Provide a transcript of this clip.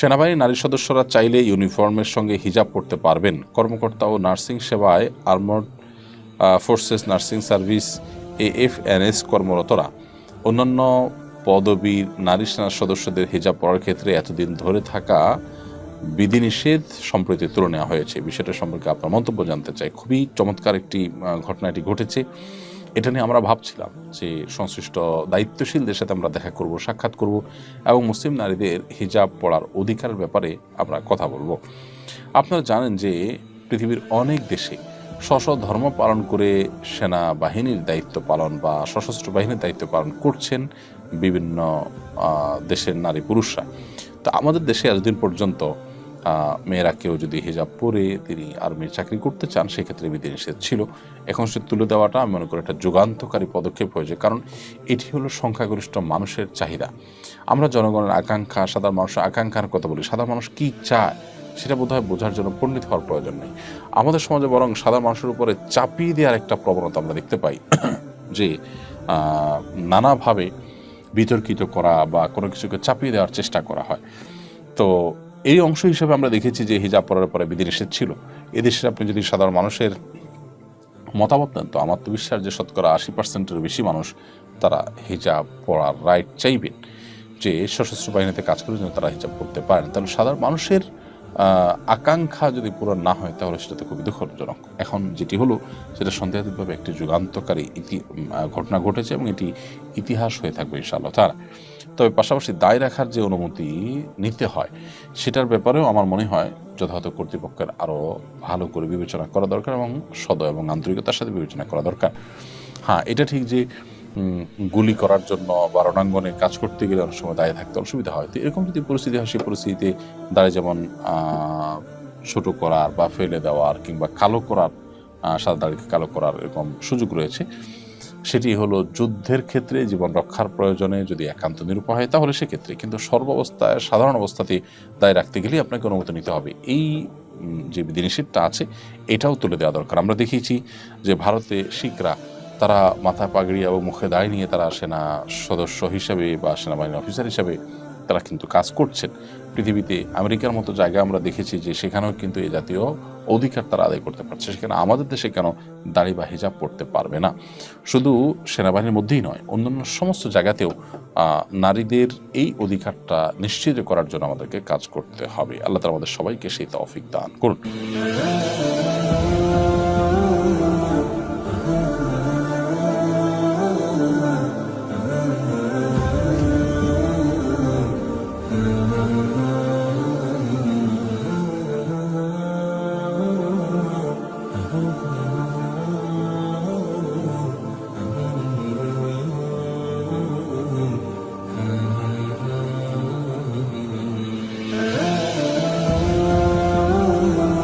সেনাবাহিনীর নারী সদস্যরা চাইলে ইউনিফর্মের সঙ্গে হিজাব পড়তে পারবেন। কর্মকর্তা ও নার্সিং সেবায় armed forces nursing service, AFNS কর্মরতরা। অন্যান্য পদবীর নারী সেনা সদস্যদের হিজাব পড়ার ক্ষেত্রে এতদিন ধরে থাকা বিধিনিষেধ সম্প্রতি তুলে নেওয়া হয়েছে। বিষয়টা সম্পর্কে আপনার মন্তব্য জানতে চাই। খুবই চমৎকার একটি ঘটনাটি ঘটেছে। এটা নিয়ে আমরা ভাবছিলাম যে সংশ্লিষ্ট দায়িত্বশীলদের সাথে আমরা দেখা করব সাক্ষাৎ করব এবং মুসলিম নারীদের হিজাব পড়ার অধিকারের ব্যাপারে আমরা কথা বলব। আপনারা জানেন যে পৃথিবীর অনেক দেশে স্ব ধর্ম পালন করে সেনা বাহিনীর দায়িত্ব পালন বা সশস্ত্র বাহিনীর দায়িত্ব পালন করছেন বিভিন্ন দেশের নারী পুরুষরা। তো আমাদের দেশে এতদিন পর্যন্ত আহ, মেয়েরা কেউ যদি হিজাব পরে তিনি আর্মির চাকরি করতে চান, সেক্ষেত্রে বিধিনিষেধ ছিল। এখন সে তুলে দেওয়াটা আমি মনে করি একটা যুগান্তকারী পদক্ষেপ হয়েছে, কারণ এটি হলো সংখ্যাগরিষ্ঠ মানুষের চাহিদা। আমরা জনগণের আকাঙ্ক্ষা, সাধারণ মানুষের আকাঙ্ক্ষার কথা বলি। সাধারণ মানুষ কি চায়, সেটা বোধহয় বোঝার জন্য পণ্ডিত হওয়ার প্রয়োজন নেই। আমাদের সমাজে বরং সাধারণ মানুষের উপরে চাপিয়ে দেওয়ার একটা প্রবণতা আমরা দেখতে পাই, যে নানাভাবে বিতর্কিত করা বা কোনো কিছুকে চাপিয়ে দেওয়ার চেষ্টা করা হয়। তো এই অংশ হিসেবে আমরা দেখেছি যে হিজাব পরার পরে বিধিনিষেধ ছিল। এদেশে আপনি যদি সাধারণ মানুষের মতামত নেন, তো আমার তো বিশ্বাস যে শতকরা আশি পার্সেন্টের বেশি মানুষ তারা হিজাব পড়ার রাইট চাইবেন যে সশস্ত্র বাহিনীতে কাজ করে জন্য তারা হিজাব পড়তে পারেন। তাহলে সাধারণ মানুষের আকাঙ্ক্ষা যদি পূরণ না হয়, তাহলে সেটা তো খুবই দুঃখজনক। এখন যেটি হলো, সেটা সন্দেহাতীতভাবে একটি যুগান্তকারী ইতি ঘটনা ঘটেছে এবং এটি ইতিহাস হয়ে থাকবে ইনশাআল্লাহ তারা তবে পাশাপাশি দায় রাখার যে অনুমতি নিতে হয়, সেটার ব্যাপারেও আমার মনে হয় যথাযথ কর্তৃপক্ষের আরও ভালো করে বিবেচনা করা দরকার এবং সদয় এবং আন্তরিকতার সাথে বিবেচনা করা দরকার। হ্যাঁ এটা ঠিক যে গুলি করার জন্য বা রণাঙ্গনে কাজ করতে গেলে অনেক সময় দায় থাকতে অসুবিধা হয়। তো এরকম যদি পরিস্থিতি হয়, সেই পরিস্থিতিতে দাঁড়িয়ে যেমন ছোট করার বা ফেলে দেওয়ার কিংবা কালো করার সাদা দাড়িকে কালো করার এরকম সুযোগ রয়েছে। সেটি হলো যুদ্ধের ক্ষেত্রে জীবন রক্ষার প্রয়োজনে যদি একান্ত নিরূপা হয়, তাহলে সেক্ষেত্রে কিন্তু সর্বাবস্থায়, সাধারণ অবস্থাতে দায় রাখতে গেলেই আপনাকে অনুমতি নিতে হবে। এই যে বিধিনিষেধটা আছে, এটাও তুলে দেওয়া দরকার। আমরা দেখিয়েছি যে ভারতে শিখরা, তারা মাথা পাগড়ি এবং মুখে দায় নিয়ে তারা সেনা সদস্য হিসেবে বা সেনাবাহিনীর অফিসার হিসাবে তারা কিন্তু কাজ করছেন। পৃথিবীতে আমেরিকার মতো জায়গায় আমরা দেখেছি যে সেখানেও কিন্তু এই জাতীয় অধিকার তারা আদায় করতে পারছে। সেখানে আমাদের দেশে কেন দাড়ি বা হিজাব পড়তে পারবে না? শুধু সেনাবাহিনীর মধ্যেই নয়, অন্যান্য সমস্ত জায়গাতেও নারীদের এই অধিকারটা নিশ্চিত করার জন্য আমাদেরকে কাজ করতে হবে। আল্লাহ তালা আমাদের সবাইকে সেই তৌফিক দান করুন।